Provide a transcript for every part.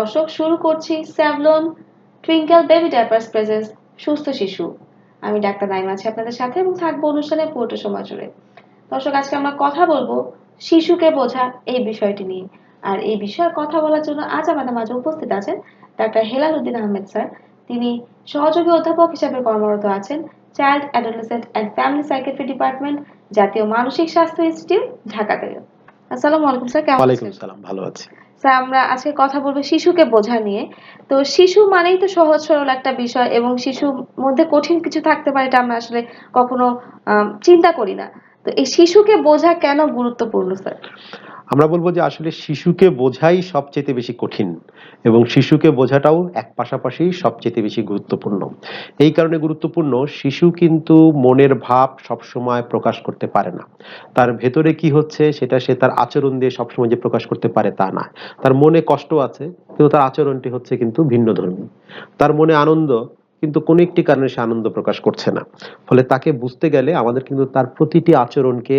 দর্শক, শুরু করছি Savlon Twinkle baby diapers presence সুস্থ শিশু। আমি ডাক্তার নাইমা আছি আপনাদের সাথে এবং থাকব অনুষ্ঠানে পুরোটা সময় জুড়ে। দর্শক, আজকে আমরা কথা বলব শিশুকে বোঝা এই বিষয়টি নিয়ে। আর এই বিষয়ে কথা বলার জন্য আজ আমাদের মাঝে উপস্থিত আছেন ডাক্তার হেলাল উদ্দিন আহমেদ স্যার। তিনি সহযোগী অধ্যাপক হিসাবে কর্মরত আছেন child, adolescent and family psychiatry department জাতীয় মানসিক স্বাস্থ্য ইনস্টিটিউট ঢাকাতে আসসালামু আলাইকুম স্যার, কেমন আছেন? ভালো আছি। স্যার আমরা আজকে কথা বলব শিশুকে বোঝা নিয়ে। তো শিশু মানেই তো সহজ সরল একটা বিষয় এবং শিশুর মধ্যে কঠিন কিছু থাকতে পারে এটা আমরা আসলে কখনো চিন্তা করি না। তো এই শিশুকে বোঝা কেন গুরুত্বপূর্ণ, স্যার? আমরা বলব যে আসলে শিশুকে বোঝাই সবচেয়ে বেশি কঠিন এবং শিশুকে বোঝাটাও এক পাশাপাশি সবচেয়ে বেশি গুরুত্বপূর্ণ। এই কারণে গুরুত্বপূর্ণ, শিশু কিন্তু মনের ভাব সবসময় প্রকাশ করতে পারে না। তার ভেতরে কি হচ্ছে সেটা সে তার আচরণ দিয়ে সবসময় যে প্রকাশ করতে পারে তা না। তার মনে কষ্ট আছে, কিন্তু তার আচরণটি হচ্ছে কিন্তু ভিন্ন ধর্মী। তার মনে আনন্দ, কিন্তু কোনো একটি কারণে সে আনন্দ প্রকাশ করছে না। ফলে তাকে বুঝতে গেলে আমাদের কিন্তু তার প্রতিটি আচরণকে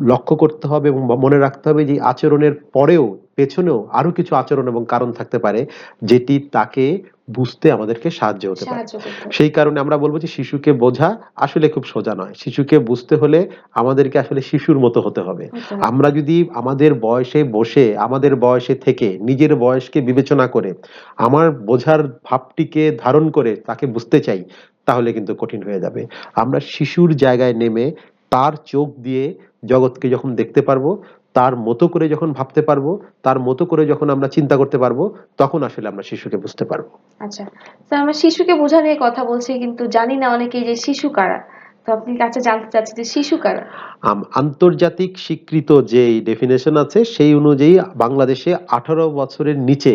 লক্ষ্য করতে হবে এবং মনে রাখতে হবে যে আচরণের পরেও পেছনেও আরও কিছু আচরণ এবং কারণ থাকতে পারে যেটি তাকে বুঝতে আমাদেরকে সাহায্য হতে পারে। সেই কারণে আমরা বলব যে শিশুকে বোঝা আসলে খুব সোজা নয়। শিশুকে বুঝতে হলে আমাদেরকে আসলে শিশুর মতো হতে হবে। আমরা যদি আমাদের বয়সে বসে আমাদের বয়সে থেকে নিজের বয়সকে বিবেচনা করে আমার বোঝার ভাবটিকে ধারণ করে তাকে বুঝতে চাই তাহলে কিন্তু কঠিন হয়ে যাবে। আমরা শিশুর জায়গায় নেমে তার চোখ দিয়ে জগৎকে যখন দেখতে পারব তার মতো করে যখন ভাবতে পারব তার মতো করে যখন আমরা চিন্তা করতে পারব তখন আসলে আমরা শিশুকে বুঝতে পারব। আচ্ছা স্যার আমরা শিশুকে বোঝা নিয়ে কথা বলছি কিন্তু জানি না অনেকেই যে শিশু কারা। তো আপনি কাছে জানতে চাচ্ছি যে শিশু কারা? আন্তর্জাতিক স্বীকৃত যে ডেফিনেশন আছে সেই অনুযায়ী বাংলাদেশে আঠারো বছরের নিচে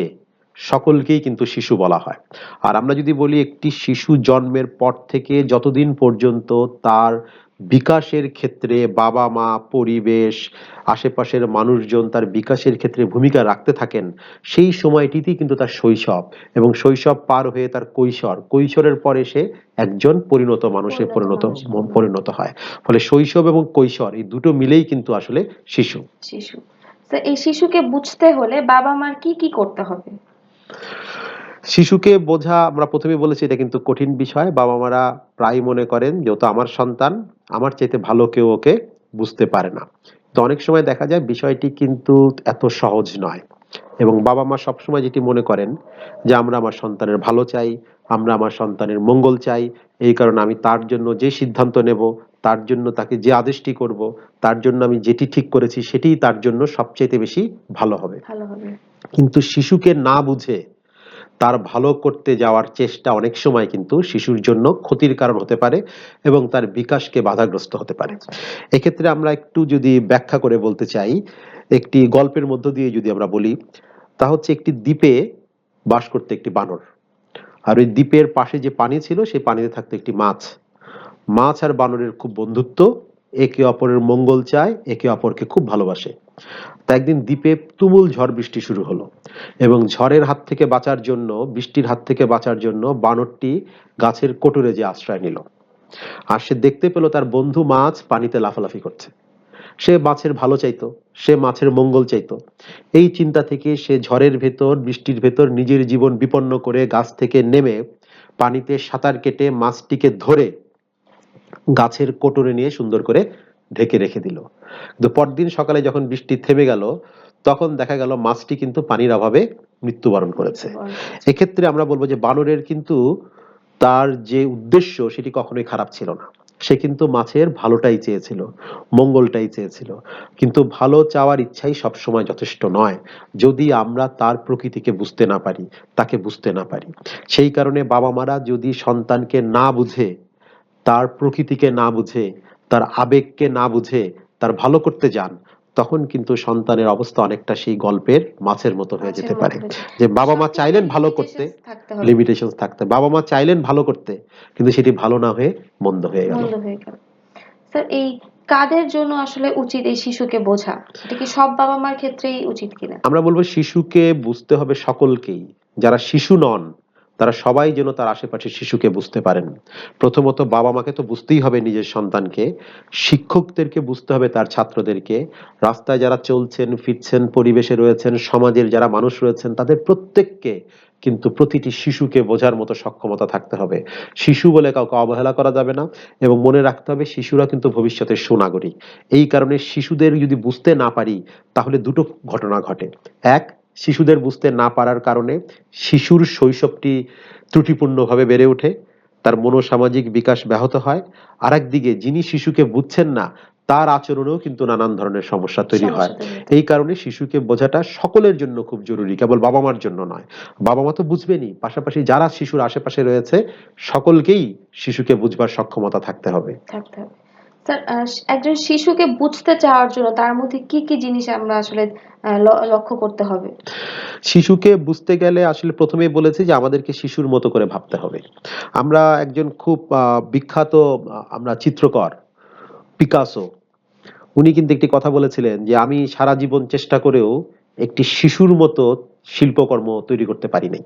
সকলকেই কিন্তু শিশু বলা হয়। আর আমরা যদি বলি একটি শিশু জন্মের পর থেকে যতদিন পর্যন্ত তার বিকাশের ক্ষেত্রে বাবা মা পরিবেশ আশেপাশের মানুষজন তার বিকাশের ক্ষেত্রে ভূমিকা রাখতে থাকেন। সেই সময়টিতেই কিন্তু তার শৈশব এবং শৈশব পার হয়ে তার কৈশোর। কৈশোরের পরে সে একজন পরিণত মানুষে পরিণত পরিণত হয়। ফলে শৈশব এবং কৈশোর এই দুটো মিলেই কিন্তু আসলে শিশু। শিশু। এই শিশুকে বুঝতে হলে বাবা মার কি কি করতে হবে? শিশুকে বোঝা আমরা প্রথমে বলেছি এটা কিন্তু কঠিন বিষয়। বাবা মারা প্রায় মনে করেন যেহেতু আমার সন্তান আমার চাইতে ভালো কেউ ওকে বুঝতে পারে না। তো অনেক সময় দেখা যায় বিষয়টি কিন্তু এত সহজ নয়। এবং বাবা মা সবসময় যেটি মনে করেন যে আমরা আমার সন্তানের ভালো চাই আমরা আমার সন্তানের মঙ্গল চাই। এই কারণে আমি তার জন্য যে সিদ্ধান্ত নেব তার জন্য তাকে যে আদেশটি করব তার জন্য আমি যেটি ঠিক করেছি সেটিই তার জন্য সবচেয়ে বেশি ভালো হবে। কিন্তু শিশুকে না বুঝে তার ভালো করতে যাওয়ার চেষ্টা অনেক সময় কিন্তু শিশুর জন্য ক্ষতির কারণ হতে পারে এবং তার বিকাশকে বাধাগ্রস্ত হতে পারে। এক্ষেত্রে আমরা একটু যদি ব্যাখ্যা করে বলতে চাই, একটি গল্পের মধ্য দিয়ে যদি আমরা বলি, তা হচ্ছে একটি দ্বীপে বাস করতে একটি বানর। আর ওই দ্বীপের পাশে যে পানি ছিল, সেই পানিতে থাকতো একটি মাছ। মাছ আর বানরের খুব বন্ধুত্ব, একে অপরের মঙ্গল চায়, একে অপরকে খুব ভালোবাসে। তা একদিন দ্বীপে তুমুল ঝড় বৃষ্টি শুরু হলো এবং ঝড়ের হাত থেকে বাঁচার জন্য, বৃষ্টির হাত থেকে বাঁচার জন্য বানরটি গাছের কোটরে যে আশ্রয় নিল। আর সে দেখতে পেল তার বন্ধু মাছ পানিতে লাফালাফি করছে। সে মাছের ভালো চাইতো, সে মাছের মঙ্গল চাইতো। এই চিন্তা থেকে সে ঝড়ের ভেতর, বৃষ্টির ভেতর নিজের জীবন বিপন্ন করে গাছ থেকে নেমে পানিতে সাঁতার কেটে মাছটিকে ধরে গাছের কোটরে নিয়ে সুন্দর করে ঢেকে রেখে দিল। কিন্তু পরদিন সকালে যখন বৃষ্টি থেমে গেল তখন দেখা গেল মাছটি কিন্তু পানির অভাবে মৃত্যুবরণ করেছে। এক্ষেত্রে আমরা বলব যে বানরের কিন্তু তার যে উদ্দেশ্য সেটি কখনোই খারাপ ছিল না। সে কিন্তু মাছের ভালোটাই চেয়েছিল মঙ্গলটাই চেয়েছিল। কিন্তু ভালো চাওয়ার ইচ্ছাই সবসময় যথেষ্ট নয়। যদি আমরা তার প্রকৃতিকে বুঝতে না পারি তাকে বুঝতে না পারি সেই কারণে বাবা মারা যদি সন্তানকে না বুঝে তার প্রকৃতিকে না বুঝে তার আবেগকে না বুঝে তার ভালো করতে যান তখন কিন্তু সন্তানের অবস্থা অনেকটা সেই গল্পের মাছের মতো হয়ে যেতে পারে। যে বাবা মা চাইলেন ভালো করতে লিমিটেশন থাকতে। বাবা মা চাইলেন ভালো করতে কিন্তু সেটি ভালো না হয়ে মন্দ হয়ে গেল। মন্দ হয়ে গেল। স্যার এই কাদের জন্য আসলে উচিত এই শিশুকে বোঝা? এটা কি সব বাবা মার ক্ষেত্রেই উচিত কিনা? আমরা বলব শিশুকে বুঝতে হবে সকলকেই যারা শিশু নন তারা সবাই যেন তার আশেপাশে শিশুকে বুঝতে পারেন। প্রথমত বাবা মাকে তো বুঝতেই হবে নিজের সন্তানকে, শিক্ষকদেরকে বুঝতে হবে তার ছাত্রদেরকে। রাস্তায় যারা চলছেন, ফিরছেন, পরিবেশে রয়েছেন, সমাজের যারা মানুষ রয়েছেন, তাদের প্রত্যেককে কিন্তু প্রতিটি শিশুকে বোঝার মতো সক্ষমতা থাকতে হবে। শিশু বলে কাউকে অবহেলা করা যাবে না এবং মনে রাখতে হবে শিশুরা কিন্তু ভবিষ্যতের সুনাগরিক। এই কারণে শিশুদের যদি বুঝতে না পারি, তাহলে দুটো ঘটনা ঘটে। এক শিশুদের বুঝতে না পারার কারণে শিশুর শৈশবটি ত্রুটিপূর্ণভাবে বেড়ে ওঠে তার মনোসামাজিক বিকাশ ব্যাহত হয়। আর একদিকে যিনি শিশুকে বুঝছেন না তার আচরণেও কিন্তু নানান ধরনের সমস্যা তৈরি হয়। এই কারণে শিশুকে বোঝাটা সকলের জন্য খুব জরুরি কেবল বাবা মার জন্য নয়। বাবা মা তো বুঝবেনই পাশাপাশি যারা শিশুর আশেপাশে রয়েছে সকলকেই শিশুকে বুঝবার সক্ষমতা থাকতে হবে। থাকতে হবে। স্যার একজন শিশুকে বুঝতে চাওয়ার জন্য তার মধ্যে কি কি জিনিস আমরা আসলে লক্ষ্য করতে হবে? শিশুকে বুঝতে গেলে আসলে প্রথমেই বলেছি যে আমাদেরকে শিশুর মতো করে ভাবতে হবে। আমরা একজন খুব বিখ্যাত আমরা চিত্রকর, পিকাসো। উনি কিন্তু একটি কথা বলেছিলেন যে, আমি সারা জীবন চেষ্টা করেও একটি শিশুর মতো শিল্পকর্ম তৈরি করতে পারি নাই।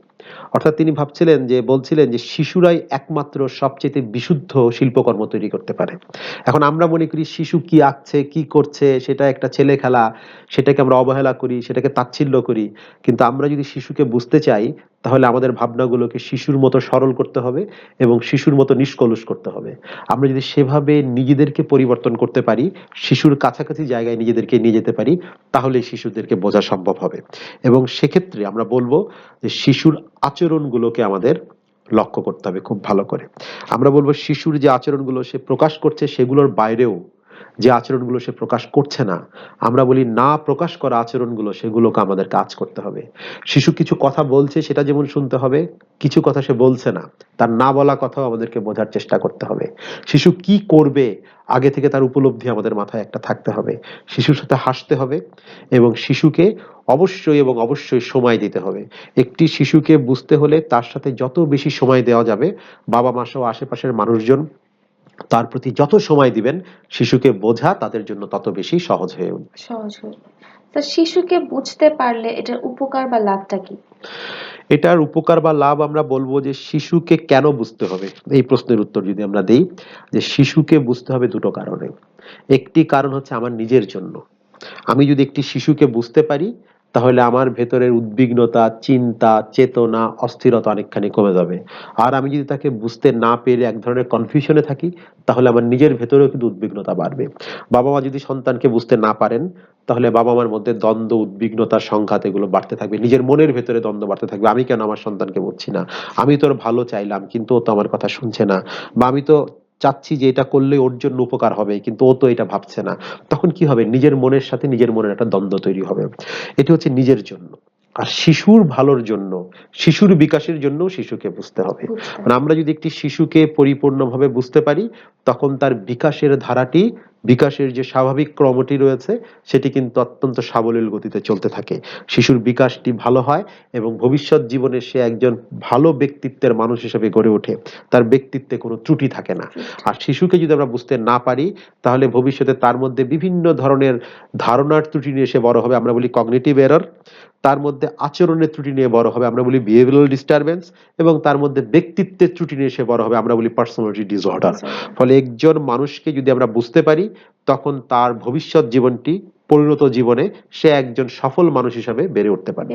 অর্থাৎ তিনি ভাবছিলেন যে, বলছিলেন যে, শিশুরাই একমাত্র সবচেয়ে বিশুদ্ধ শিল্পকর্ম তৈরি করতে পারে। এখন আমরা মনে করি শিশু কি আঁকছে, কি করছে, সেটা একটা ছেলে খেলা, সেটাকে আমরা অবহেলা করি, সেটাকে তাচ্ছিল্য করি। কিন্তু আমরা যদি শিশুকে বুঝতে চাই, তাহলে আমাদের ভাবনাগুলোকে শিশুর মতো সরল করতে হবে এবং শিশুর মতো নিষ্কলুষ করতে হবে। আমরা যদি সেভাবে নিজেদেরকে পরিবর্তন করতে পারি, শিশুর কাছাকাছি জায়গায় নিজেদেরকে নিয়ে যেতে পারি তাহলে শিশুদেরকে বোঝা সম্ভব হবে। এবং সেক্ষেত্রে আমরা বলব যে শিশুর আচরণগুলোকে আমাদের লক্ষ্য করতে হবে খুব ভালো করে। আমরা বলব শিশুর যে আচরণগুলো সে প্রকাশ করছে সেগুলোর বাইরেও যে আচরণগুলো সে প্রকাশ করছে না, আমরা বলি না প্রকাশ করা আচরণগুলো সেগুলোকে আমাদের কাজ করতে হবে। শিশু কিছু কথা বলছে সেটা যেমন শুনতে হবে, কিছু কথা সে বলছে না, তার না বলা কথাও আমাদেরকে বোঝার চেষ্টা করতে হবে। শিশু কি করবে, আগে থেকে তার উপলব্ধি আমাদের মাথায় একটা থাকতে হবে। শিশুর সাথে হাসতে হবে এবং শিশুকে অবশ্যই এবং অবশ্যই সময় দিতে হবে। একটি শিশুকে বুঝতে হলে তার সাথে যত বেশি সময় দেওয়া যাবে বাবা মা সহ আশেপাশের মানুষজন তার প্রতি যত সময় দিবেন শিশুকে বোঝা তাদের জন্য তত বেশি সহজ হয়ে উঠবে। সহজ হয়ে স্যার শিশুকে বুঝতে পারলে এটার উপকার বা লাভটা কি? এটার উপকার বা লাভ আমরা বলব যে শিশুকে কেন বুঝতে হবে? এই প্রশ্নের উত্তর যদি আমরা দেই যে শিশুকে বুঝতে হবে দুটো কারণে। একটি কারণ হচ্ছে আমার নিজের জন্য। আমি যদি একটি শিশুকে বুঝতে পারি তাহলে আমার ভেতরের উদ্বিগ্নতা, চিন্তা, চেতনা, অস্থিরতা অনেকখানি কমে যাবে। আর আমি যদি তাকে বুঝতে না পেরে এক ধরনের কনফিউশনে থাকি, তাহলে আমার নিজের ভেতরেও কিন্তু উদ্বিগ্নতা বাড়বে। বাবা মা যদি সন্তানকে বুঝতে না পারেন, তাহলে বাবা মার মধ্যে দ্বন্দ্ব উদ্বিগ্নতা সংঘাত এগুলো বাড়তে থাকবে। নিজের মনের ভেতরে দ্বন্দ্ব বাড়তে থাকবে। আমি কেন আমার সন্তানকে বুঝছি না? আমি তোর ভালো চাইলাম, কিন্তু ও তো আমার কথা শুনছে না। বা আমি তো চাচ্ছি যে এটা করলে ওর জন্য উপকার হবে কিন্তু ও তো এটা ভাবছে না। তখন কি হবে? নিজের মনের সাথে নিজের মনের একটা দ্বন্দ্ব তৈরি হবে। এটি হচ্ছে নিজের জন্য। আর শিশুর ভালোর জন্য শিশুর বিকাশের জন্য শিশুকে বুঝতে হবে। মানে আমরা যদি একটি শিশুকে পরিপূর্ণভাবে বুঝতে পারি তখন তার বিকাশের ধারাটি বিকাশের যে স্বাভাবিক ক্রমটি রয়েছে সেটি কিন্তু অত্যন্ত সাবলীল গতিতে চলতে থাকে। শিশুর বিকাশটি ভালো হয় এবং ভবিষ্যৎ জীবনে সে একজন ভালো ব্যক্তিত্বের মানুষ হিসেবে গড়ে ওঠে। তার ব্যক্তিত্বে কোনো ত্রুটি থাকে না। আর শিশুকে যদি আমরা বুঝতে না পারি তাহলে ভবিষ্যতে তার মধ্যে বিভিন্ন ধরনের ধারণার ত্রুটি নিয়ে সে বড় হবে। আমরা বলি কগনিটিভ এরর তার মধ্যে আচরণের ত্রুটি নিয়ে বড় হবে। আমরা বলি বিহেভিয়ারাল ডিস্টারবেন্স এবং তার মধ্যে ব্যক্তিত্বের ত্রুটি নিয়ে সে বড় হবে। আমরা বলি পার্সোনালিটি ডিসঅর্ডার ফলে একজন মানুষকে যদি আমরা বুঝতে পারি তখন তার ভবিষ্যৎ জীবনটি পরিণত জীবনে সে একজন সফল মানুষ হিসাবে বেড়ে উঠতে পারবে।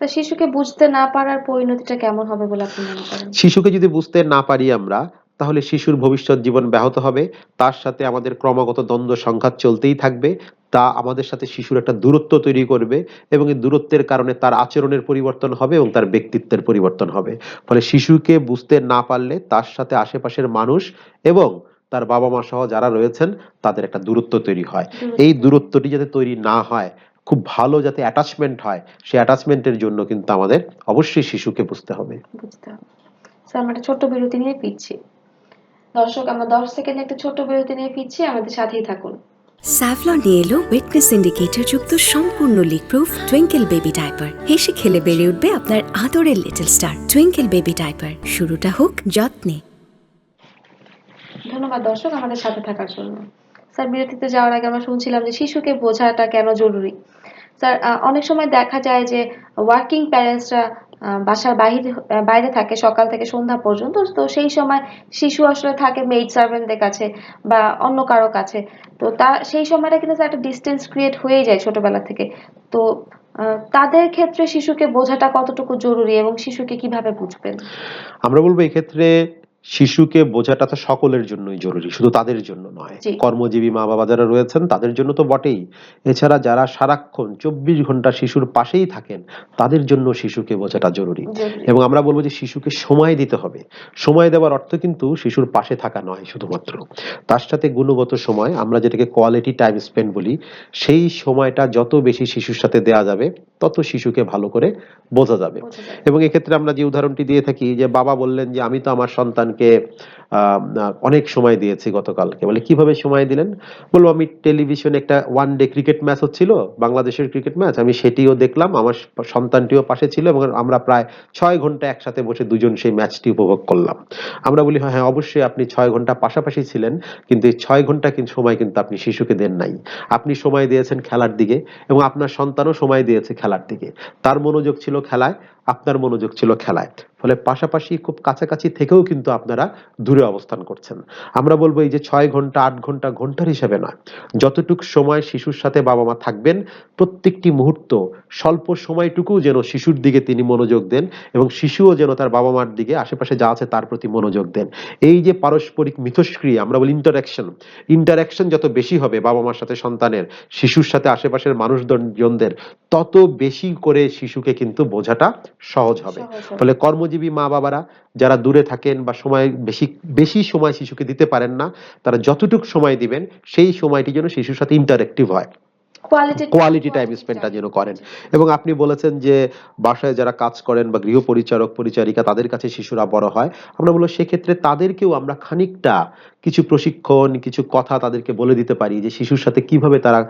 শিশুকে বুঝতে না পারার পরিণতিটা কেমন হবে বলে আপনি মনে করেন? শিশুকে যদি বুঝতে না পারি আমরা তাহলে শিশুর ভবিষ্যৎ জীবন ব্যাহত হবে। তার সাথে আমাদের ক্রমাগত দ্বন্দ্ব সংঘাত চলতেই থাকবে। তা আমাদের সাথে শিশুর একটা দূরত্ব তৈরি করবে এবং এই দূরত্বের কারণে তার আচরণের পরিবর্তন হবে এবং তার ব্যক্তিত্বের পরিবর্তন হবে। ফলে শিশুকে বুঝতে না পারলে তার সাথে আশেপাশের মানুষ এবং তার বাবা মা সহ যারা রয়েছেন তাদের একটা দূরত্ব তৈরি হয়। এই দূরত্বটি যাতে তৈরি না হয় খুব ভালো যাতে অ্যাটাচমেন্ট হয় সেই অ্যাটাচমেন্টের জন্য কিন্তু আমাদের অবশ্যই শিশুকে বুঝতে হবে। বুঝতে স্যার আমরা একটা ছোট্ট বিরতি নিয়ে ফিরছি। দর্শক আমরা দশ সেকেন্ড একটা ছোট্ট বিরতি নিয়ে ফিরছি। আমাদের সাথেই থাকুন। স্যাভলন নিয়ে এলো উইটনেস ইন্ডিকেটর যুক্ত সম্পূর্ণ leak proof Twinkle baby diaper হেসে খেলে বেড়ে উঠবে আপনার আদরের little star Twinkle baby diaper শুরুটা হোক যত্নে। ধন্যবাদ দর্শক আমাদের সাথে থাকার জন্য। স্যার, বিরতিতে যাওয়ার আগে আমরা শুনছিলাম যে শিশুকে বোঝাটা কেন জরুরি? স্যার অনেক সময় দেখা যায় যে ওয়ার্কিং প্যারেন্টসরা বাসার বাইরে বাইরে থাকে সকাল থেকে সন্ধ্যা পর্যন্ত, তো সেই সময় শিশু আসলে থাকে মেইড সার্ভেন্টদের কাছে বা অন্য কারও কাছে। তো তা, সেই সময়টা কিন্তু একটা ডিস্টেন্স ক্রিয়েট হয়ে যায় ছোটবেলা থেকে। তো তাদের ক্ষেত্রে শিশুকে বোঝাটা কতটুকু জরুরি এবং শিশুকে কীভাবে বুঝবেন? আমরা বলব এক্ষেত্রে শিশুকে বোঝাটা তো সকলের জন্যই জরুরি শুধু তাদের জন্য নয়। কর্মজীবী মা বাবা যারা রয়েছেন তাদের জন্য তো বটেই। এছাড়া যারা সারাক্ষণ চব্বিশ ঘণ্টা শিশুর পাশেই থাকেন তাদের জন্য শিশুকে বোঝাটা জরুরি। এবং আমরা বলব যে শিশুকে সময় দিতে হবে। সময় দেওয়ার অর্থ কিন্তু শিশুর পাশে থাকা নয় শুধুমাত্র। তার সাথে গুণগত সময় আমরা যেটাকে কোয়ালিটি টাইম স্পেন্ড বলি সেই সময়টা যত বেশি শিশুর সাথে দেয়া যাবে তত শিশুকে ভালো করে বোঝা যাবে। এবং এক্ষেত্রে আমরা যে উদাহরণটি দিয়ে থাকি যে বাবা বললেন যে আমি তো আমার সন্তানকে আহ, অনেক সময় দিয়েছি গতকালকে। বলে কীভাবে সময় দিলেন? বলব আমি টেলিভিশনে একটা ওয়ান ডে ক্রিকেট ম্যাচ হচ্ছিল বাংলাদেশের ক্রিকেট ম্যাচ আমি সেটিও দেখলাম আমার সন্তানটিও পাশে ছিল এবং আমরা প্রায় ছয় ঘণ্টা একসাথে বসে দুজন সেই ম্যাচটি উপভোগ করলাম। আমরা বলি হ্যাঁ হ্যাঁ অবশ্যই আপনি ছয় ঘণ্টা পাশাপাশি ছিলেন কিন্তু এই ছয় ঘণ্টা কিন্তু সময় কিন্তু আপনি শিশুকে দেন নাই। আপনি সময় দিয়েছেন খেলার দিকে এবং আপনার সন্তানও সময় দিয়েছে খেলার দিকে। তার মনোযোগ ছিল খেলায় আপনার মনোযোগ ছিল খেলায়। ফলে পাশাপাশি খুব কাছাকাছি থেকেও কিন্তু আপনারা দূরে অবস্থান করছেন। আমরা বলব এই যে ছয় ঘণ্টা, আট ঘণ্টা ঘণ্টার হিসেবে না যতটুক সময় শিশুর সাথে বাবা মা থাকবেন, প্রত্যেকটি মুহূর্ত স্বল্প সময়টুকু যেন শিশুর দিকে তিনি মনোযোগ দেন এবং শিশুও যেন তার বাবা মার দিকে আশেপাশে যা আছে তার প্রতি মনোযোগ দেন। এই যে পারস্পরিক মিথস্ক্রিয়া, আমরা বলি ইন্টারাকশন ইন্টারাকশন যত বেশি হবে বাবা মার সাথে সন্তানের, শিশুর সাথে আশেপাশের মানুষজনদের, তত বেশি করে শিশুকে কিন্তু বোঝাটা সহজ হবে। ফলে কর্মজীবী মা বাবারা যারা দূরে থাকেন বা সময় বেশি বেশি সময় শিশুকে দিতে পারেন না তারা যতটুকু সময় দিবেন সেই সময়টি যেন শিশুর সাথে ইন্টারেক্টিভ হয়। কোয়ালিটি টাইম স্পেন্ডটা যেন করেন। এবং আপনি বলেছেন যে বাসায় যারা কাজ করেন বা গৃহ পরিচারক পরিচারিকা তাদের কাছে শিশুরা বড় হয়। আমরা বলব সেক্ষেত্রে তাদেরকেও আমরা খানিকটা কিছু প্রশিক্ষণ কিছু কথা তাদেরকে বলে দিতে পারি যে শিশুর সাথে কীভাবে তারা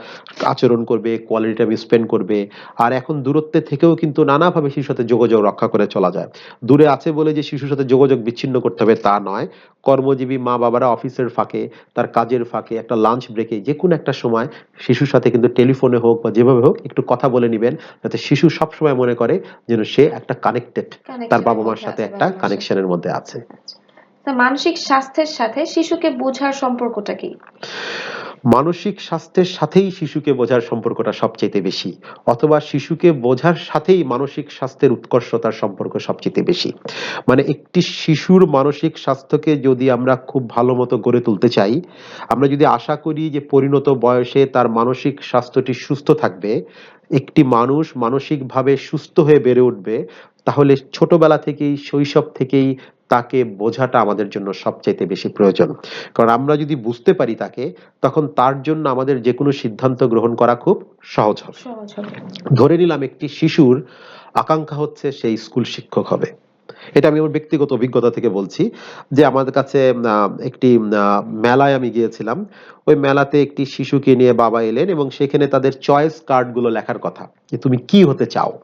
আচরণ করবে কোয়ালিটি টাইম স্পেন্ড করবে। আর এখন দূরত্বে থেকেও কিন্তু নানাভাবে শিশুর সাথে যোগাযোগ রক্ষা করে চলা যায়। দূরে আছে বলে যে শিশুর সাথে যোগাযোগ বিচ্ছিন্ন করতে হবে তা নয়। কর্মজীবী মা বাবারা অফিসের ফাঁকে তার কাজের ফাঁকে একটা লাঞ্চ ব্রেকে যে কোনো একটা সময় শিশুর সাথে কিন্তু টেলিফোনে হোক বা যেভাবে হোক একটু কথা বলে নিবেন যাতে শিশু সবসময় মনে করে যেন সে একটা কানেক্টেড তার বাবা মার সাথে একটা কানেকশনের মধ্যে আছে। তা মানসিক স্বাস্থ্যের সাথে শিশুকে বোঝার সম্পর্কটা কি? মানসিক স্বাস্থ্যের সাথেই শিশুকে বোঝার সম্পর্কটা সবচেয়ে বেশি, অথবা শিশুকে বোঝার সাথেই মানসিক স্বাস্থ্যের উৎকর্ষতার সম্পর্ক সবচেয়ে বেশি। মানে একটি শিশুর মানসিক স্বাস্থ্যকে যদি আমরা খুব ভালো মতো গড়ে তুলতে চাই, আমরা যদি আশা করি যে পরিণত বয়সে তার মানসিক স্বাস্থ্যটি সুস্থ থাকবে, একটি মানুষ মানসিকভাবে সুস্থ হয়ে বেড়ে উঠবে, তাহলে ছোটবেলা থেকেই, শৈশব থেকেই তাকে বোঝাটা আমাদের জন্য সবচাইতে বেশি প্রয়োজন। কারণ আমরা যদি বুঝতে পারি তাকে তখন তার জন্য আমাদের যে কোনো সিদ্ধান্ত গ্রহণ করা খুব সহজ হবে। ধরে নিলাম একটি শিশুর আকাঙ্ক্ষা হচ্ছে সেই স্কুল শিক্ষক হবে। এটা আমি আমার ব্যক্তিগত অভিজ্ঞতা থেকে বলছি যে আমাদের কাছে একটি আহ, মেলায় আমি গিয়েছিলাম। ওই মেলাতে একটি শিশুকে নিয়ে বাবা এলেন এবং সেখানে তাদের চয়েস কার্ডগুলো লেখার কথা যে তুমি কি হতে চাও?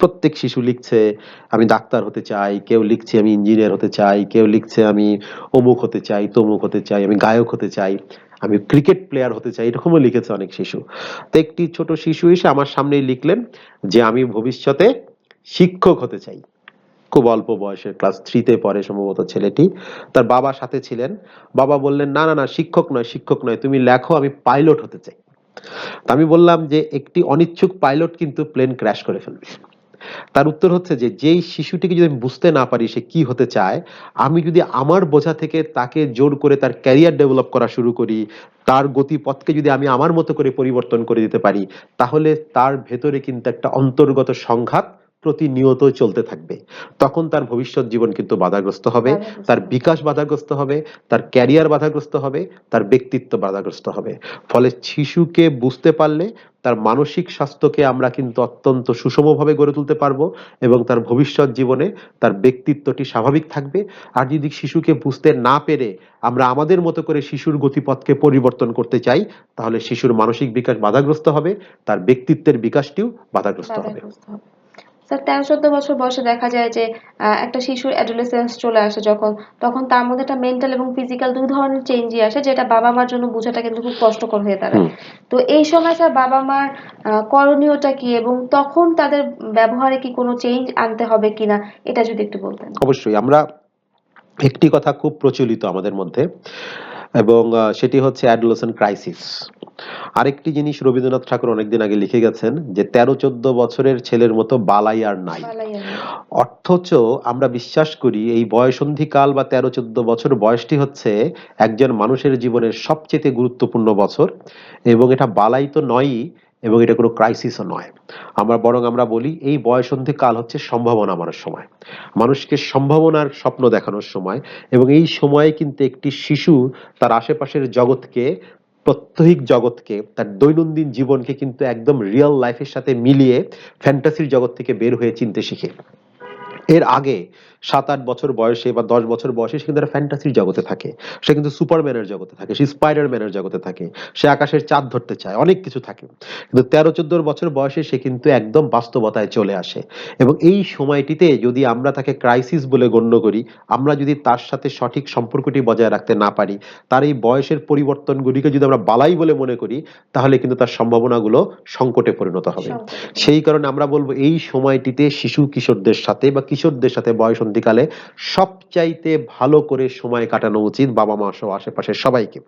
প্রত্যেক শিশু লিখছে, আমি ডাক্তার হতে চাই, কেউ লিখছে আমি ইঞ্জিনিয়ার হতে চাই, কেউ লিখছে আমি অমুক হতে চাই, তমুক হতে চাই, আমি গায়ক হতে চাই, আমি ক্রিকেট প্লেয়ার হতে চাই, এরকমও লিখেছে অনেক শিশু। তো একটি ছোট শিশু এসে আমার সামনেই লিখলেন যে, আমি ভবিষ্যতে শিক্ষক হতে চাই। খুব অল্প বয়সের ক্লাস থ্রিতে পড়ে সম্ভবত ছেলেটি। তার বাবা সাথে ছিলেন। বাবা বললেন, না না না, শিক্ষক নয় শিক্ষক নয়, তুমি লেখো, আমি পাইলট হতে চাই। আমি বললাম যে একটি অনিচ্ছুক পাইলট কিন্তু প্লেন ক্র্যাশ করে ফেলবে। তার উত্তর হচ্ছে যে যেই শিশুটিকে যদি আমি বুঝতে না পারি সে কি হতে চায়, আমি যদি আমার বোঝা থেকে তাকে জোর করে তার ক্যারিয়ার ডেভেলপ করা শুরু করি, তার গতিপথকে যদি আমি আমার মতো করে পরিবর্তন করে দিতে পারি, তাহলে তার ভেতরে কিন্তু একটা অন্তর্গত সংঘাত প্রতিনিয়ত চলতে থাকবে। তখন তার ভবিষ্যৎ জীবন কিন্তু বাধাগ্রস্ত হবে তার বিকাশ বাধাগ্রস্ত হবে তার ক্যারিয়ার বাধাগ্রস্ত হবে তার ব্যক্তিত্ব বাধাগ্রস্ত হবে। ফলে শিশুকে বুঝতে পারলে তার মানসিক স্বাস্থ্যকে আমরা কিন্তু অত্যন্ত সুষমভাবে গড়ে তুলতে পারব এবং তার ভবিষ্যৎ জীবনে তার ব্যক্তিত্বটি স্বাভাবিক থাকবে। আর যদি শিশুকে বুঝতে না পেরে আমরা আমাদের মতো করে শিশুর গতিপথকে পরিবর্তন করতে চাই তাহলে শিশুর মানসিক বিকাশ বাধাগ্রস্ত হবে তার ব্যক্তিত্বের বিকাশটিও বাধাগ্রস্ত বাধাগ্রস্ত হবে। স্যার তেরো চোদ্দ বছর বয়সে দেখা যায় যে একটা শিশুর অ্যাডোলেসেন্স চলে আসে যখন তখন তার মধ্যে একটা মেন্টাল এবং ফিজিক্যাল দুই ধরনের চেঞ্জই আসে যেটা বাবা মার জন্য বোঝাটা কিন্তু খুব কষ্টকর হয়ে দাঁড়ায়। তো এই সময় স্যার বাবা মার আহ, করণীয়টা কি এবং তখন তাদের ব্যবহারে কি কোনো চেঞ্জ আনতে হবে কিনা এটা যদি একটু বলতেন। অবশ্যই আমরা একটি কথা খুব প্রচলিত আমাদের মধ্যে এবং সেটি হচ্ছে অ্যাডোলেসেন্ট ক্রাইসিস আরেকটি জিনিস রবীন্দ্রনাথ ঠাকুর অনেকদিন আগে লিখে গেছেন যে তেরো চোদ্দ বছরের ছেলের মতো বালাই আর নাই। অথচ আমরা বিশ্বাস করি এই বয়সন্ধিকাল বা তেরো চোদ্দ বছর বয়সটি হচ্ছে একজন মানুষের জীবনের সবচেয়ে গুরুত্বপূর্ণ বছর এবং এটা বালাই তো নয়ই এবং এটা কোনো ক্রাইসিসও নয়। আমরা বরং আমরা বলি এই বয়সন্ধি কাল হচ্ছে সম্ভাবনা আমার সময়। মানুষকে সম্ভাবনার স্বপ্ন দেখানোর সময় এবং এই সময়ে কিন্তু একটি শিশু তার আশেপাশের জগৎকে প্রত্যহিক জগৎকে, তার দৈনন্দিন জীবনকে কিন্তু একদম রিয়েল লাইফের সাথে মিলিয়ে ফ্যান্টাসির জগৎ থেকে বের হয়ে চিনতে শিখে। এর আগে সাত আট বছর বয়সে বা দশ বছর বয়সে সে কিন্তু ফ্যান্টাসির জগতে থাকে। সে কিন্তু সুপারম্যানের জগতে থাকে সে স্পাইডারম্যানের জগতে থাকে সে আকাশের চাঁদ ধরতে চায় অনেক কিছু থাকে। কিন্তু তেরো চোদ্দ বছর বয়সে সে কিন্তু একদম বাস্তবতায় চলে আসে। এবং এই সময়টিতে যদি আমরা তাকে ক্রাইসিস বলে গণ্য করি আমরা যদি তার সাথে সঠিক সম্পর্কটি বজায় রাখতে না পারি তার এই বয়সের পরিবর্তনগুলিকে যদি আমরা বালাই বলে মনে করি তাহলে কিন্তু তার সম্ভাবনাগুলো সংকটে পরিণত হবে। সেই কারণে আমরা বলব এই সময়টিতে শিশু কিশোরদের সাথে বা কিশোরদের সাথে বয়সন্ধিকালে সবচাইতে ভালো করে সময় কাটানো উচিত বাবা মা সহ আশেপাশের সবাইকে।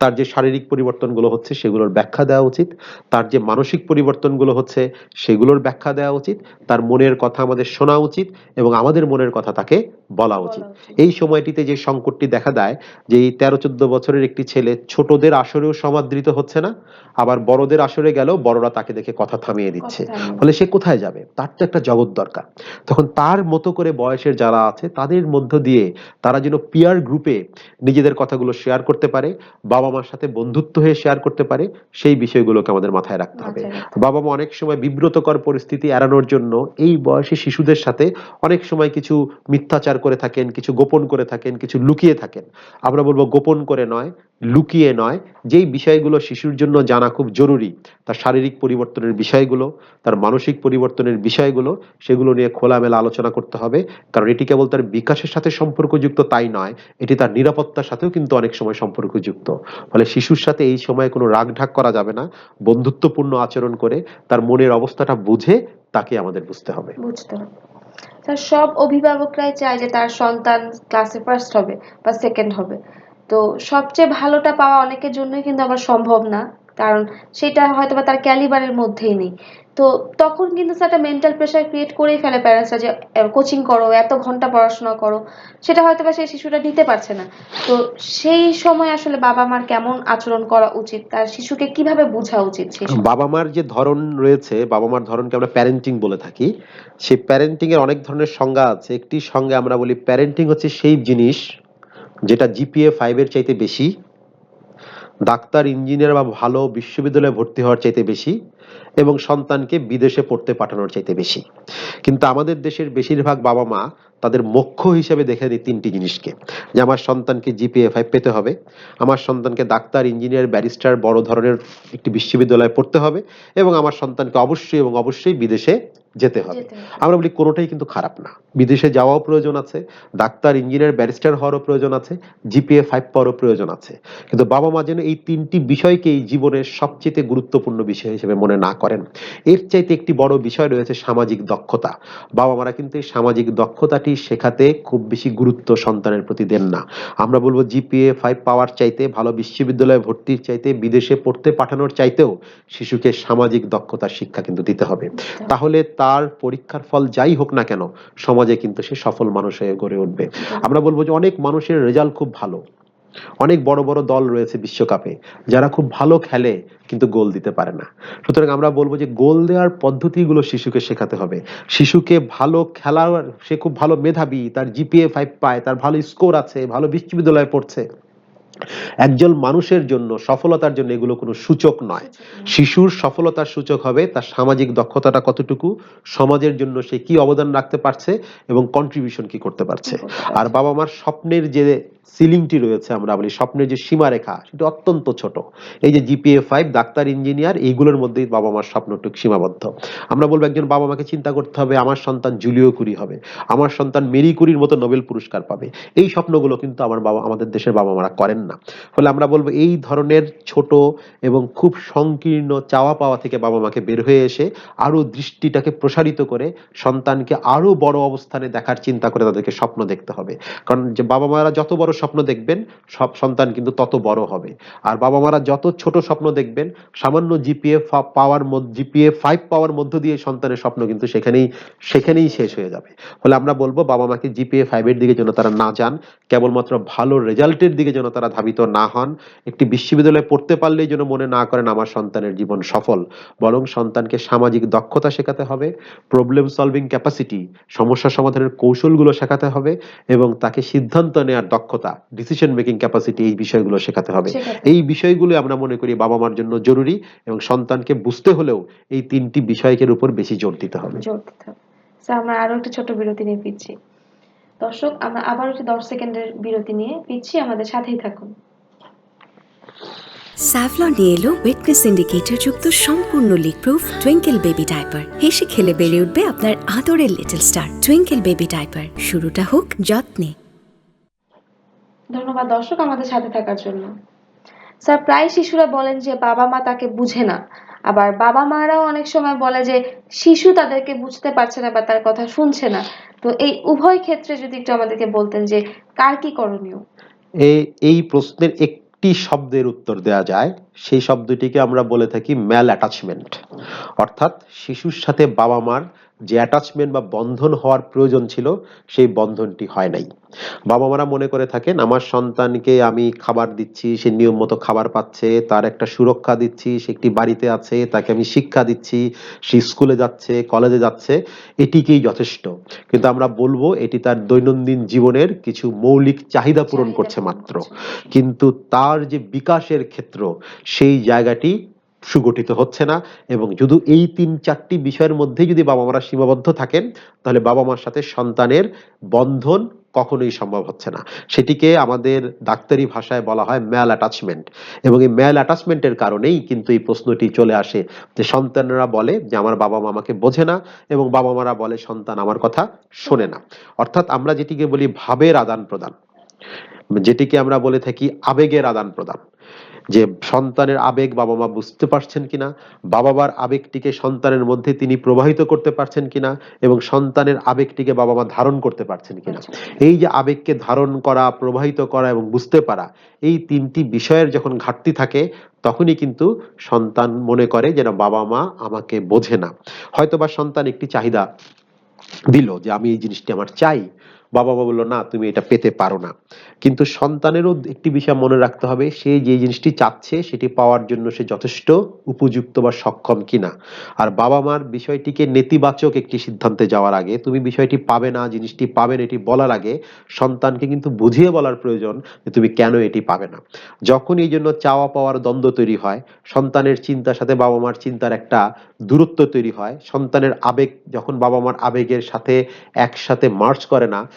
তার যে শারীরিক পরিবর্তনগুলো হচ্ছে সেগুলোর ব্যাখ্যা দেওয়া উচিত। তার যে মানসিক পরিবর্তনগুলো হচ্ছে সেগুলোর ব্যাখ্যা দেওয়া উচিত। তার মনের কথা আমাদের শোনা উচিত এবং আমাদের মনের কথা তাকে বলা উচিত। এই সময়টিতে যে সংকটটি দেখা দেয় যে এই তেরো চোদ্দ বছরের একটি ছেলে ছোটদের আসরেও সমাদৃত হচ্ছে না আবার বড়দের আসরে গেলেও বড়রা তাকে দেখে কথা থামিয়ে দিচ্ছে। ফলে সে কোথায় যাবে? তার তো একটা জগৎ দরকার। তখন তার মতো করে বয়সের যারা আছে তাদের মধ্য দিয়ে তারা যেন পিয়ার গ্রুপে নিজেদের কথাগুলো শেয়ার করতে পারে বাবা মার সাথে বন্ধুত্ব হয়ে শেয়ার করতে পারে সেই বিষয়গুলোকে আমাদের মাথায় রাখতে হবে। বাবা মা অনেক সময় বিব্রতকর পরিস্থিতি এড়ানোর জন্য এই বয়সী শিশুদের সাথে অনেক সময় কিছু মিথ্যাচার করে থাকেন কিছু গোপন করে থাকেন কিছু লুকিয়ে থাকেন। আমরা বলব গোপন করে নয় লুকিয়ে নয়, যেই বিষয়গুলো শিশুর জন্য জানা খুব জরুরি, তার শারীরিক পরিবর্তনের বিষয়গুলো, তার মানসিক পরিবর্তনের বিষয়গুলো, সেগুলো নিয়ে খোলামেলা আলোচনা করতে হবে, কারণ এটি কেবল তার বিকাশের সাথে সম্পর্কযুক্ত তাই নয়, এটি তার নিরাপত্তার সাথেও কিন্তু অনেক সময় সম্পর্কযুক্ত। ফলে শিশুর সাথে এই সময় কোনো রাগঢাক করা যাবে না, বন্ধুত্বপূর্ণ আচরণ করে তার মনের অবস্থাটা বুঝে তাকে আমাদের বুঝতে হবে। বুঝতে হবে। সব অভিভাবকরাই চায় যে তার সন্তান ক্লাসে ফার্স্ট হবে বা সেকেন্ড হবে। তো সবচেয়ে ভালোটা পাওয়া অনেকের জন্যই কিন্তু আবার সম্ভব না, কারণ সেটা হয়তো বা তার ক্যালিবারের মধ্যেই নেই। তো তখন কিন্তু একটা মেন্টাল প্রেশার ক্রিয়েট করেই ফেলে প্যারেন্টসরা যে কোচিং করো, এত ঘণ্টা পড়াশোনা করো। সেটা হয়তো বা সেই শিশুটা নিতে পারছে না। তো সেই সময় আসলে বাবা মার কেমন আচরণ করা উচিত, তার শিশুকে কীভাবে বোঝা উচিত? বাবা মার যে ধরন রয়েছে, বাবা মার ধরনকে আমরা প্যারেন্টিং বলে থাকি, সেই প্যারেন্টিং এর অনেক ধরনের সংজ্ঞা আছে। একটি সঙ্গে আমরা বলি প্যারেন্টিং হচ্ছে সেই জিনিস যেটা জিপিএ ফাইভের চাইতে বেশি, ডাক্তার, ইঞ্জিনিয়ার বা ভালো বিশ্ববিদ্যালয়ে ভর্তি হওয়ার চাইতে বেশি এবং সন্তানকে বিদেশে পড়তে পাঠানোর চাইতে বেশি। কিন্তু আমাদের দেশের বেশিরভাগ বাবা মা তাদের মুখ্য হিসেবে দেখে দেয় তিনটি জিনিসকে। যে আমার সন্তানকে জিপিএ ফাইভ পেতে হবে, আমার সন্তানকে ডাক্তার, ইঞ্জিনিয়ার, ব্যারিস্টার বড় ধরনের একটি বিশ্ববিদ্যালয়ে পড়তে হবে এবং আমার সন্তানকে অবশ্যই এবং অবশ্যই বিদেশে যেতে হবে। আমরা বলি কোনোটাই কিন্তু খারাপ না। বিদেশে যাওয়াও প্রয়োজন আছে ডাক্তার ইঞ্জিনিয়ার ব্যারিস্টার হওয়ারও প্রয়োজন আছে জিপিএ ফাইভ পাওয়ারও প্রয়োজন আছে। কিন্তু বাবা মা যেন এই তিনটি বিষয়কেই জীবনের সবচেয়ে গুরুত্বপূর্ণ বিষয় হিসেবে মনে না করেন। এর চাইতে একটি বড় বিষয় রয়েছে সামাজিক দক্ষতা। বাবা মারা কিন্তু এই সামাজিক দক্ষতাটি শেখাতে খুব বেশি গুরুত্ব সন্তানের প্রতি দেন না। আমরা বলব জিপিএ ফাইভ পাওয়ার চাইতে ভালো বিশ্ববিদ্যালয়ে ভর্তির চাইতে বিদেশে পড়তে পাঠানোর চাইতেও শিশুকে সামাজিক দক্ষতা শিক্ষা কিন্তু দিতে হবে। তাহলে তার পরীক্ষার ফল যাই হোক না কেন, সমাজে কিন্তু সে সফল মানুষ হয়ে গড়ে উঠবে। আমরা বলব যে অনেক মানুষের রেজাল্ট খুব ভালো। অনেক বড় বড় দল রয়েছে বিশ্বকাপে, যারা খুব ভালো খেলে কিন্তু গোল দিতে পারে না। সুতরাং আমরা বলব যে গোল দেওয়ার পদ্ধতিগুলো শিশুকে শেখাতে হবে। শিশুকে ভালো খেলার, সে খুব ভালো মেধাবী, তার জিপিএ ফাইভ পায়, তার ভালো স্কোর আছে, ভালো বিশ্ববিদ্যালয়ে পড়ছে। একজন মানুষের জন্য সফলতার জন্য এগুলো কোনো সূচক নয়। শিশুর সফলতার সূচক হবে তার সামাজিক দক্ষতাটা কতটুকু সমাজের জন্য সে কি অবদান রাখতে পারছে এবং কন্ট্রিবিউশন কি করতে পারছে। আর বাবা মার স্বপ্নের যে সিলিংটি রয়েছে আমরা বলি, স্বপ্নের যে সীমারেখা, সেটা অত্যন্ত ছোট। এই যে জিপিএ ফাইভ, ডাক্তার, ইঞ্জিনিয়ার, এইগুলোর মধ্যেই বাবা মার স্বপ্নটুক সীমাবদ্ধ। আমরা বলব একজন বাবা মাকে চিন্তা করতে হবে, আমার সন্তান জুলিও কুরি হবে, আমার সন্তান মেরি কুরির মতো নোবেল পুরস্কার পাবে। এই স্বপ্নগুলো কিন্তু আমার বাবা, আমাদের দেশের বাবা মারা করেন না। ফলে আমরা বলব এই ধরনের ছোট এবং খুব সংকীর্ণ চাওয়া পাওয়া থেকে বাবা মাকে বের হয়ে এসে আরও দৃষ্টিটাকে প্রসারিত করে সন্তানকে আরও বড় অবস্থানে দেখার চিন্তা করে তাদেরকে স্বপ্ন দেখতে হবে। কারণ যে বাবা মারা যত বড় স্বপ্ন দেখবেন, সব সন্তান কিন্তু তত বড় হবে। আর বাবা মারা যত ছোট স্বপ্ন দেখবেন, সামান্য জিপিএ পাওয়ার জিপিএ ফাইভ পাওয়ার মধ্য দিয়ে সন্তানের স্বপ্ন কিন্তু সেখানেই সেখানেই শেষ হয়ে যাবে। ফলে আমরা বলব বাবা মাকে জিপিএ ফাইভের দিকে যেন তারা না যান, কেবলমাত্র ভালো রেজাল্টের দিকে যেন তারা ধাবিত না হন, একটি বিশ্ববিদ্যালয়ে পড়তে পারলেই যেন মনে না করেন আমার সন্তানের জীবন সফল। বরং সন্তানকে সামাজিক দক্ষতা শেখাতে হবে প্রবলেম সলভিং ক্যাপাসিটি সমস্যা সমাধানের কৌশলগুলো শেখাতে হবে এবং তাকে সিদ্ধান্ত নেওয়ার দক্ষতা ডিসিশন মেকিং ক্যাপাসিটি এই বিষয়গুলো শেখাতে হবে। এই বিষয়গুলো আমরা মনে করি বাবা মার জন্য জরুরি এবং সন্তানকে বুঝতে হলেও এই তিনটি বিষয়ের উপর বেশি জোর দিতে হবে। জোর দিতে হবে। স্যার আমরা আরও একটা ছোট বিরতি নিয়ে ফিরছি। দর্শক আমরা আবার একটি দশ সেকেন্ডের বিরতি নিয়ে ফিরছি। আমাদের সাথেই থাকুন। স্যাভলন নিয়ে এলো উইটনেস ইন্ডিকেটর যুক্ত সম্পূর্ণ leak proof Twinkle baby diaper হেসে খেলে বেড়ে উঠবে আপনার আদরের little star Twinkle baby diaper শুরুটা হোক যত্নে। ধন্যবাদ দর্শক আমাদের সাথে থাকার জন্য। স্যার, প্রায় শিশুরা বলেন যে বাবা মা তাকে বুঝে না। আবার বাবা মারাও অনেক সময় বলে যে শিশু তাদেরকে বুঝতে পারছে না বা তার কথা শুনছে না। তো এই উভয় ক্ষেত্রে যদি একটু আমাদেরকে বলতেন যে কার কি করণীয়? এই এই প্রশ্নের একটি শব্দের উত্তর দেয়া যায়। সেই শব্দটিকে আমরা বলে থাকি ম্যাল অ্যাটাচমেন্ট। অর্থাৎ শিশুর সাথে বাবা মার যে অ্যাটাচমেন্ট বা বন্ধন হওয়ার প্রয়োজন ছিল সেই বন্ধনটি হয় নাই। বাবা মারা মনে করে থাকেন আমার সন্তানকে আমি খাবার দিচ্ছি সে নিয়ম মতো খাবার পাচ্ছে তার একটা সুরক্ষা দিচ্ছি সে একটি বাড়িতে আছে তাকে আমি শিক্ষা দিচ্ছি সে স্কুলে যাচ্ছে কলেজে যাচ্ছে। এটিকেই যথেষ্ট। কিন্তু আমরা বলব এটি তার দৈনন্দিন জীবনের কিছু মৌলিক চাহিদা পূরণ করছে মাত্র। কিন্তু তার যে বিকাশের ক্ষেত্র সেই জায়গাটি সুগঠিত হচ্ছে না এবং শুধু এই তিন চারটি বিষয়ের মধ্যে যদি বাবা মারা সীমাবদ্ধ থাকেন, তাহলে বাবা মার সাথে সন্তানের বন্ধন কখনোই সম্ভব হচ্ছে না। সেটিকে আমাদের ডাক্তারি ভাষায় বলা হয় ম্যাল অ্যাটাচমেন্ট। এবং এই ম্যাল অ্যাটাচমেন্টের কারণেই কিন্তু এই প্রশ্নটি চলে আসে যে সন্তানরা বলে যে, আমার বাবা মা আমাকে বোঝে না। এবং বাবা মারা বলে, সন্তান আমার কথা শোনে না। অর্থাৎ আমরা যেটিকে বলি ভাবের আদান প্রদান যেটিকে আমরা বলে থাকি আবেগের আদান প্রদান যে সন্তানের আবেগ বাবা মা বুঝতে পারছেন কিনা বাবা মার আবেগটিকে সন্তানের মধ্যে তিনি প্রবাহিত করতে পারছেন কিনা এবং সন্তানের আবেগটিকে বাবা মা ধারণ করতে পারছেন কিনা। এই যে আবেগকে ধারণ করা প্রবাহিত করা এবং বুঝতে পারা এই তিনটি বিষয়ের যখন ঘাটতি থাকে তখনই কিন্তু সন্তান মনে করে যেন বাবা মা আমাকে বোঝে না। হয়তোবা সন্তান একটি চাহিদা দিল যে আমি এই জিনিসটি আমার চাই। বাবা মা বলল, না, তুমি এটা পেতে পারো না। কিন্তু সন্তানেরও একটি বিষয় মনে রাখতে হবে, সে যে জিনিসটি চাচ্ছে সেটি পাওয়ার জন্য সে যথেষ্ট উপযুক্ত বা সক্ষম কিনা। আর বাবা মার বিষয়টিকে নেতিবাচক একটি সিদ্ধান্তে যাওয়ার আগে, তুমি বিষয়টি পাবে না, জিনিসটি পাবেন এটি বলার আগে সন্তানকে কিন্তু বুঝিয়ে বলার প্রয়োজন যে তুমি কেন এটি পাবে না। যখন এই জন্য চাওয়া পাওয়ার দ্বন্দ্ব তৈরি হয়, সন্তানের চিন্তার সাথে বাবা মার চিন্তার একটা দূরত্ব তৈরি হয়, সন্তানের আবেগ, যখন বাবা মার আবেগের সাথে একসাথে মার্চ করে না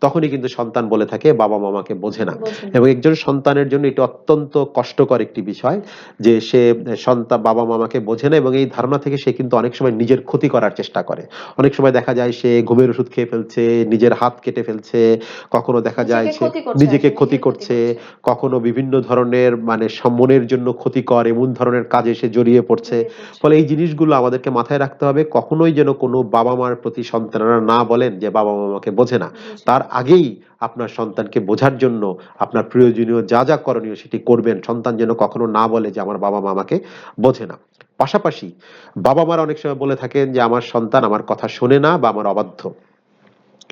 তখনই কিন্তু সন্তান বলে থাকে বাবা মামাকে বোঝে না। এবং একজন সন্তানের জন্য এটি অত্যন্ত কষ্টকর একটি বিষয় যে সে সন্তান বাবা মামাকে বোঝে না এবং এই ধারণা থেকে সে কিন্তু অনেক সময় নিজের ক্ষতি করার চেষ্টা করে। অনেক সময় দেখা যায় সে ঘুমের ওষুধ খেয়ে ফেলছে নিজের হাত কেটে ফেলছে কখনো দেখা যায় সে নিজেকে ক্ষতি করছে করছে। কখনো বিভিন্ন ধরনের মানে সম্মনের জন্য ক্ষতিকর এমন ধরনের কাজে সে জড়িয়ে পড়ছে। ফলে এই জিনিসগুলো আমাদেরকে মাথায় রাখতে হবে কখনোই যেন কোনো বাবা মার প্রতি সন্তানরা না বলেন যে বাবা মামাকে বোঝে না। তার আগেই আপনার সন্তানকে বোঝার জন্য আপনার প্রয়োজনীয় যা যা করণীয় সেটি করবেন। সন্তান যেন কখনো না বলে যে, আমার বাবা মা আমাকে বোঝে না। পাশাপাশি বাবা মারা অনেক সময় বলে থাকেন যে, আমার সন্তান আমার কথা শোনে না বা আমার অবাধ্য।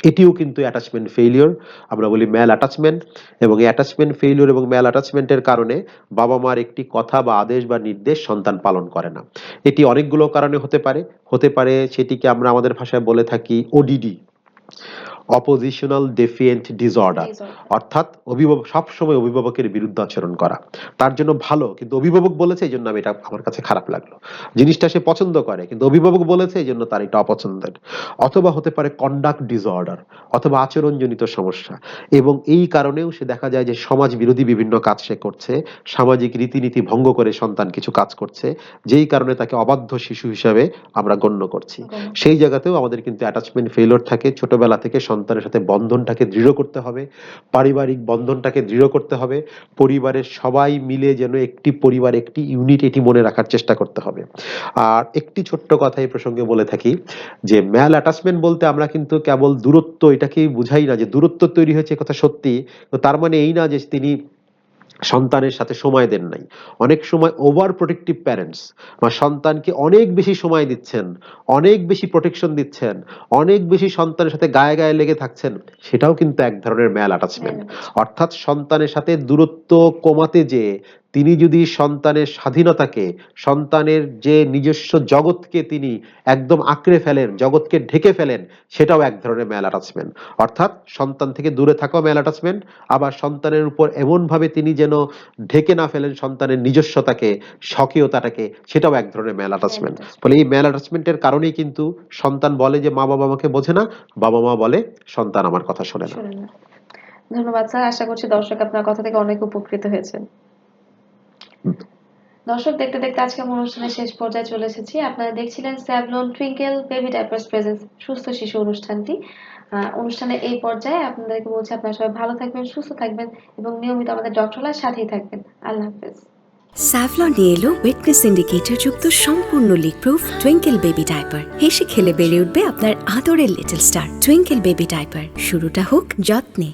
এটিও কিন্তু অ্যাটাচমেন্ট ফেলিওর আমরা বলি ম্যাল অ্যাটাচমেন্ট এবং অ্যাটাচমেন্ট ফেলিওর এবং ম্যাল অ্যাটাচমেন্টের কারণে বাবা মার একটি কথা বা আদেশ বা নির্দেশ সন্তান পালন করে না। এটি অনেকগুলো কারণে হতে পারে। হতে পারে সেটিকে আমরা আমাদের ভাষায় বলে থাকি ওডিডি অপোজিশনাল ডেফিয়েন্ট ডিসঅর্ডার অর্থাৎ অভিভাবক সবসময় অভিভাবকের বিরুদ্ধে আচরণ করা। তার জন্য ভালো কিন্তু অভিভাবক বলেছে এই জন্য আমি এটা আমার কাছে খারাপ লাগল। জিনিসটা সে পছন্দ করে কিন্তু অভিভাবক বলেছে এই জন্য তার এটা অপছন্দের। অথবা হতে পারে কন্ডাক্ট ডিসঅর্ডার অথবা আচরণজনিত সমস্যা। এবং এই কারণেও সে দেখা যায় যে সমাজ বিরোধী বিভিন্ন কাজ সে করছে সামাজিক রীতিনীতি ভঙ্গ করে সন্তান কিছু কাজ করছে যেই কারণে তাকে অবাধ্য শিশু হিসাবে আমরা গণ্য করছি। সেই জায়গাতেও আমাদের কিন্তু অ্যাটাচমেন্ট ফেলিওর থাকে। ছোটবেলা থেকে সন্তানের সাথে বন্ধনটাকে দৃঢ় করতে হবে, পারিবারিক বন্ধনটাকে দৃঢ় করতে হবে, পরিবারের সবাই মিলে যেন একটি পরিবার, একটি ইউনিট এটি মনে রাখার চেষ্টা করতে হবে। আর একটি ছোট্ট কথা এই প্রসঙ্গে বলে থাকি যে ম্যাল অ্যাটাচমেন্ট বলতে আমরা কিন্তু কেবল দূরত্ব এটাকেই বুঝাই না যে দূরত্ব তৈরি হয়েছে কথা সত্যি। তো তার মানে এই না যে তিনি সন্তানের সাথে সময় দেন নাই। অনেক সময় ওভার প্রোটেক্টিভ প্যারেন্টস বা সন্তানকে অনেক বেশি সময় দিচ্ছেন অনেক বেশি প্রোটেকশন দিচ্ছেন অনেক বেশি সন্তানের সাথে গায়ে গায়ে লেগে থাকছেন সেটাও কিন্তু এক ধরনের ম্যাল অ্যাটাচমেন্ট অর্থাৎ সন্তানের সাথে দূরত্ব কমাতে যে তিনি যদি সন্তানের স্বাধীনতাকে সন্তানের যে নিজস্ব জগৎকে তিনি একদম আঁকড়ে ফেলেন জগৎকে ঢেকে ফেলেন সেটাও এক ধরনের ম্যাল অ্যাটাচমেন্ট অর্থাৎ সন্তান থেকে দূরে থাকাও ম্যাল অ্যাটাচমেন্ট আবার সন্তানের উপর এমনভাবে তিনি যেন ঢেকে না ফেলেন সন্তানের নিজস্বতাকে স্বকীয়তাটাকে সেটাও এক ধরনের ম্যাল অ্যাটাচমেন্ট. ফলে এই ম্যাল অ্যাটাচমেন্টের কারণেই কিন্তু সন্তান বলে যে মা বাবা আমাকে বোঝে না বাবা মা বলে সন্তান আমার কথা শোনে না না। ধন্যবাদ স্যার আশা করছি দর্শক আপনার কথা থেকে অনেক উপকৃত হয়েছেন দর্শক, দেখতে দেখতে আজকে আমার অনুষ্ঠানের শেষ পর্যায়ে চলে এসেছি। আপনারা দেখছিলেন Savlon Twinkle baby diapers presence, সুস্থ শিশু অনুষ্ঠানটি। অনুষ্ঠানের এই পর্যায়ে আপনাদেরকে বলছি, আপনারা সবাই ভালো থাকবেন, সুস্থ থাকবেন এবং নিয়মিত আমাদের ডক্টরলার সাথেই থাকবেন। আল্লাহ হাফেজ। স্যাভলন নিয়ে এলো ওয়েটনেস ইন্ডিকেটর যুক্ত সম্পূর্ণ leak proof Twinkle baby diaper হেসে খেলে বেড়ে উঠবে আপনার আদরের little star Twinkle baby diaper শুরুটা হোক যত্নে।